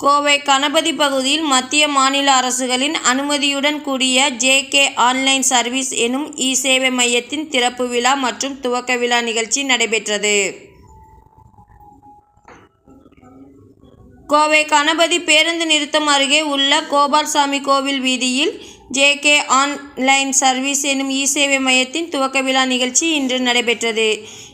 கோவை கணபதி பகுதியில் மத்திய மாநில அரசுகளின் அனுமதியுடன் கூடிய ஜேகே ஆன்லைன் சர்வீஸ் எனும் இ சேவை மையத்தின் திறப்பு விழா மற்றும் துவக்க விழா நிகழ்ச்சி நடைபெற்றது. கோவை கணபதி பேருந்து நிறுத்தம் அருகே உள்ள கோபால்சாமி கோவில் வீதியில் ஜேகே ஆன்லைன் சர்வீஸ் எனும் இ சேவை மையத்தின் துவக்க விழா நிகழ்ச்சி இன்று நடைபெற்றது.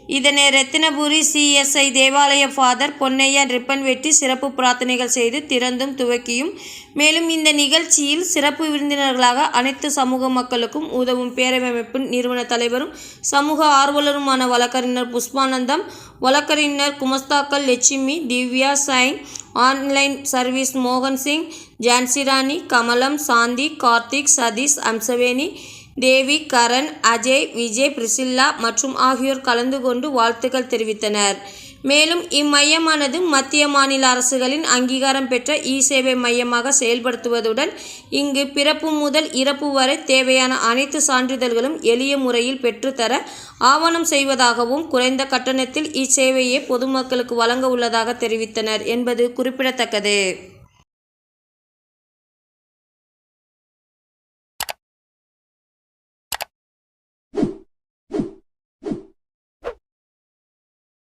இதனை ரத்தினபுரி சிஎஸ்ஐ தேவாலய ஃபாதர் பொன்னையன் ரிப்பன் வெட்டி சிறப்பு பிரார்த்தனைகள் செய்து திறந்தும் துவக்கியும். மேலும் இந்த நிகழ்ச்சியில் சிறப்பு விருந்தினர்களாக அனைத்து சமூக மக்களுக்கும் உதவும் பேரவை நிறுவன தலைவரும் சமூக ஆர்வலருமான வழக்கறிஞர் புஷ்பானந்தம் வழக்கறிஞர் குமஸ்தாக்கள் Lakshmi Divya sign online service மோகன் சிங் ஜான்சிராணி கமலம் சாந்தி கார்த்திக் சதீஷ் அம்சவேணி தேவி கரண் அஜய் விஜய் பிரிசில்லா மற்றும் ஆகியோர் கலந்து கொண்டு வாழ்த்துக்கள் தெரிவித்தனர். மேலும் இம்மையமானது மத்திய மாநில அரசுகளின் அங்கீகாரம் பெற்ற இ சேவை மையமாக செயல்படுத்துவதுடன் இங்கு பிறப்பு முதல் இறப்பு வரை தேவையான அனைத்து சான்றிதழ்களும் எளிய முறையில் பெற்றுத்தர ஆவணம் செய்வதாகவும் குறைந்த கட்டணத்தில் இச்சேவையை பொதுமக்களுக்கு வழங்க உள்ளதாக தெரிவித்தனர் என்பது குறிப்பிடத்தக்கது.